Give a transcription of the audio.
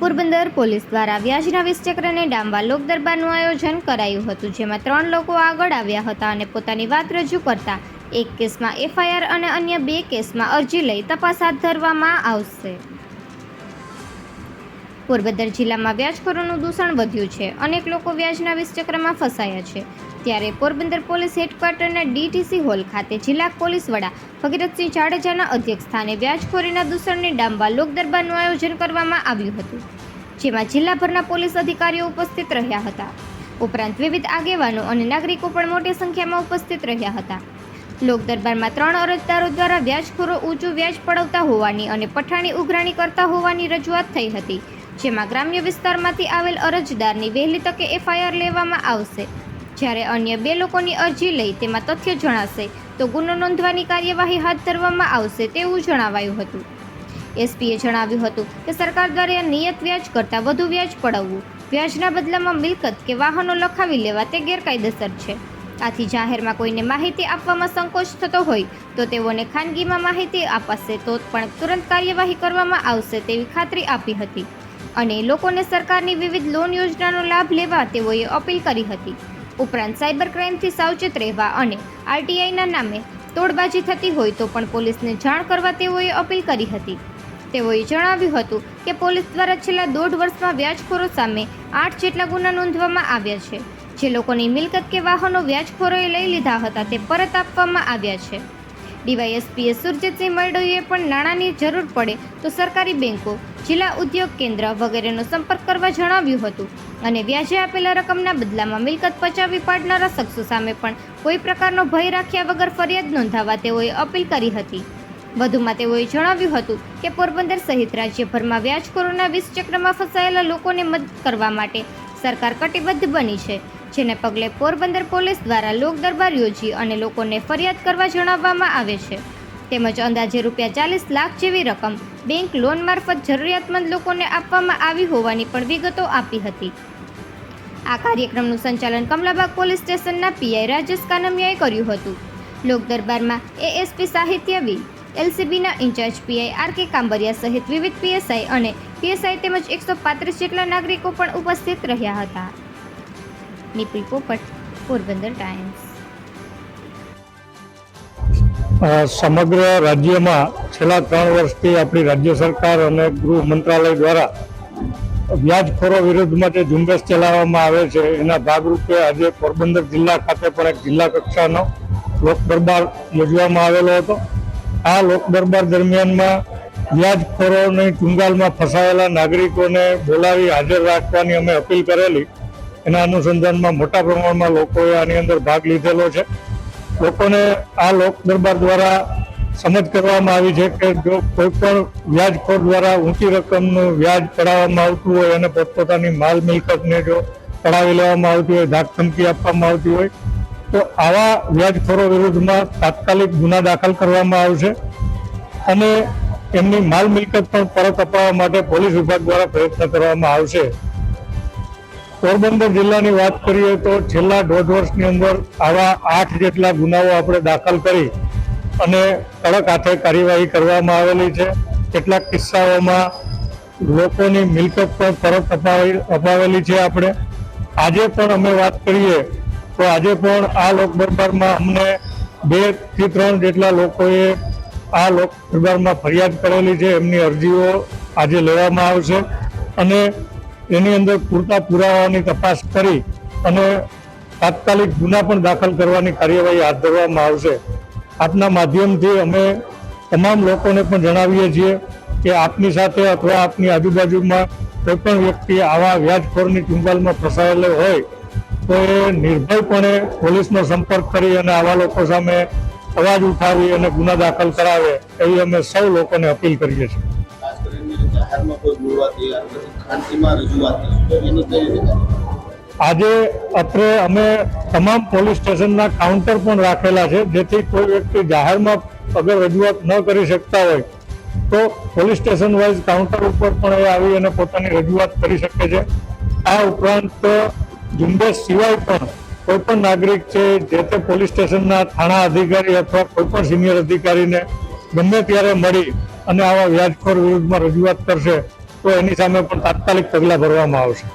Porbandar police દ્વારા વ્યાજના વીસ ચક્રને ડામવા લોક દરબારનું આયોજન કરાયું હતું, જેમાં ત્રણ લોકો આગળ આવ્યા હતા અને પોતાની વાત રજૂ કરતા એક કેસમાં એફઆઈઆર અને અન્ય બે કેસમાં અરજી લઈ તપાસ હાથ ધરવામાં આવશે. પોરબંદર જિલ્લામાં વ્યાજખોરોનું દૂષણ વધ્યું છે. અનેક લોકો વ્યાજના વીસ ચક્રમાં ફસાયા છે. ત્યારે પોરબંદર પોલીસ હેડક્વાર્ટરના ડીટીસી હોલ ખાતે જિલ્લા પોલીસ વડા ભગીરથસિંહ જાડેજાના અધ્યક્ષસ્થાને વ્યાજખોરીના દૂષણને ડામવા લોકદરબારનું આયોજન કરવામાં આવ્યું હતું, જેમાં જિલ્લાભરના પોલીસ અધિકારીઓ ઉપસ્થિત રહ્યા હતા. ઉપરાંત વિવિધ આગેવાનો અને નાગરિકો પણ મોટી સંખ્યામાં ઉપસ્થિત રહ્યા હતા. લોક દરબારમાં ત્રણ અરજદારો દ્વારા વ્યાજખોરો ઊંચું વ્યાજ પડાવતા હોવાની અને પઠાણી ઉઘરાણી કરતા હોવાની રજૂઆત થઈ હતી, જેમાં ગ્રામ્ય વિસ્તારમાંથી આવેલ અરજદારની વહેલી તકે એફઆઈઆર લેવામાં આવશે. જ્યારે અન્ય બે લોકોની અરજી લઈ તેમાં તથ્ય જણાશે, તો ગુનો નોંધવાની કાર્યવાહી હાથ ધરવામાં આવશે તેવું જણાવાયું હતું. એસપીએ જણાવ્યું હતું કે સરકાર દ્વારા નિયત વ્યાજ કરતાં વધુ વ્યાજ પડાવવું, વ્યાજના બદલામાં મિલકત કે વાહનો લખાવી લેવા તે ગેરકાયદેસર છે. આથી જાહેરમાં કોઈને માહિતી આપવામાં સંકોચ થતો હોય, તો તેઓને ખાનગીમાં માહિતી અપાશે તો પણ તુરંત કાર્યવાહી કરવામાં આવશે તેવી ખાતરી આપી હતી. અને લોકોને સરકારની વિવિધ લોન યોજનાનો લાભ લેવા તેઓએ અપીલ કરી હતી. ઉપરાંત સાયબર ક્રાઇમથી સાવચેત રહેવા અને આરટીઆઈના નામે તોડબાજી થતી હોય તો પણ પોલીસને જાણ કરવા તેઓએ અપીલ કરી હતી. તેઓએ જણાવ્યું હતું કે પોલીસ દ્વારા છેલ્લા દોઢ વર્ષમાં વ્યાજખોરો સામે આઠ જેટલા ગુના નોંધવામાં આવ્યા છે. જે લોકોની મિલકત કે વાહનો વ્યાજખોરોએ લઈ લીધા હતા તે પરત આપવામાં આવ્યા છે. ડીવાયએસપીએ સુરજીતસિંહ મરડોઈએ પણ નાણાંની જરૂર પડે તો સરકારી બેંકો, જિલ્લા ઉદ્યોગ કેન્દ્ર વગેરેનો સંપર્ક કરવા જણાવ્યું હતું. અને વ્યાજે આપેલા રકમના બદલામાં મિલકત પચાવી પાડનારા શખ્સો સામે પણ કોઈ પ્રકારનો ભય રાખ્યા વગર ફરિયાદ નોંધાવવા તેઓએ અપીલ કરી હતી. વધુમાં તેઓએ જણાવ્યું હતું કે પોરબંદર સહિત રાજ્યભરમાં વ્યાજખોરોના વીસ ચક્રમાં ફસાયેલા લોકોને મદદ કરવા માટે સરકાર કટિબદ્ધ બની છે. જેને પગલે પોરબંદર પોલીસ દ્વારા લોક દરબાર યોજી અને લોકોને ફરિયાદ કરવા જણાવવામાં આવે છે. તેમજ અંદાજે રૂપિયા ચાલીસ લાખ જેવી રકમ બેંક લોન મારફત જરૂરિયાતમંદ લોકોને આપવામાં આવી હોવાની પણ વિગતો આપી હતી. આ કાર્યક્રમનું સંચાલન કમલાબાગ પોલીસ સ્ટેશનના પીઆઈ રાજેશ કાનમિયાએ કર્યું હતું. લોક દરબારમાં એએસપી સાહિત્યવી એલસીબીના incharge PI R K Kambariya સહિત વિવિધ પીએસઆઈ અને પીએસઆઈ તેમજ એકસો પાંત્રીસ જેટલા નાગરિકો પણ ઉપસ્થિત રહ્યા હતા. નિપુલ પોપટ પોરબંદર ટાઈમ્સ સમગ્ર રાજ્યમાં છેલ્લા ત્રણ વર્ષથી આપણી રાજ્ય સરકાર અને ગૃહ મંત્રાલય દ્વારા વ્યાજખોરો વિરુદ્ધમાં જે ઝુંબેશ ચલાવવામાં આવે છે. એના ભાગરૂપે આજે પોરબંદર જિલ્લા ખાતે પણ એક જિલ્લા કક્ષાનો લોક દરબાર યોજવામાં આવેલો હતો. આ લોક દરબાર દરમિયાનમાં વ્યાજખોરોની ચુંગાલમાં ફસાયેલા નાગરિકોને બોલાવી હાજર રાખવાની અમે અપીલ કરેલી. એના અનુસંધાનમાં મોટા પ્રમાણમાં લોકોએ આની અંદર ભાગ લીધેલો છે. લોકોને આ લોક દરબાર દ્વારા સમજ કરવામાં આવી છે કે જો કોઈ પણ વ્યાજખોર દ્વારા ઊંચી રકમનું વ્યાજ ચડાવવામાં આવતું હોય અને પોતપોતાની માલ મિલકતને જો ચડાવી લેવામાં આવતી હોય ધાક ધમકી આપવામાં આવતી હોય, તો આવા વ્યાજખોરો વિરુદ્ધમાં તાત્કાલિક ગુના દાખલ કરવામાં આવશે અને એમની માલ મિલકત પણ પરત અપાવવા માટે પોલીસ વિભાગ દ્વારા પ્રયત્ન કરવામાં આવશે. પોરબંદર જિલ્લાની વાત કરીએ તો છેલ્લા દોઢ વર્ષની અંદર આવા આઠ જેટલા ગુનાઓ આપણે દાખલ કરી અને કડક હાથે કાર્યવાહી કરવામાં આવેલી છે. કેટલાક કિસ્સાઓમાં લોકોની મિલકત પણ પરત અપાવી અપાવેલી છે આપણે. આજે પણ અમે વાત કરીએ તો આજે પણ આ લોક દરબારમાં અમને બેથી ત્રણ જેટલા લોકોએ આ લોક દરબારમાં ફરિયાદ કરેલી છે. એમની અરજીઓ આજે લેવામાં આવશે. અને એની અંદર પૂરતા પુરાવાની તપાસ કરી અને તાત્કાલિક ગુના પણ દાખલ કરવાની કાર્યવાહી હાથ ધરવામાં આવશે. આપના માધ્યમથી અમે તમામ લોકોને પણ જણાવીએ છીએ કે આપની સાથે અથવા આપની આજુબાજુમાં કોઈ પણ વ્યક્તિ આવા વ્યાજખોરની ચુંગાલમાં ફસાયેલો હોય, તો એ નિર્ભયપણે પોલીસનો સંપર્ક કરી અને આવા લોકો સામે અવાજ ઉઠાવી અને ગુના દાખલ કરાવે, એવી અમે સૌ લોકોને અપીલ કરીએ છીએ. આજે અત્રે અમે તમામ પોલીસ સ્ટેશનના કાઉન્ટર પણ રાખેલા છે, જેથી કોઈ વ્યક્તિ જાહેરમાં અગર રજૂઆત ન કરી શકતા હોય, તો પોલીસ સ્ટેશન વાઇઝ કાઉન્ટર ઉપર પણ એ આવી અને પોતાની રજૂઆત કરી શકે છે. આ ઉપરાંત ઝુંબેશ સિવાય પણ કોઈ પણ નાગરિક છે, જે તે પોલીસ સ્ટેશનના થાણા અધિકારી અથવા કોઈ પણ સિનિયર અધિકારીને ગમે ત્યારે મળી અને આવા વ્યાજખોર વિરુદ્ધમાં રજૂઆત કરશે તો એની સામે પણ તાત્કાલિક પગલાં ભરવામાં આવશે.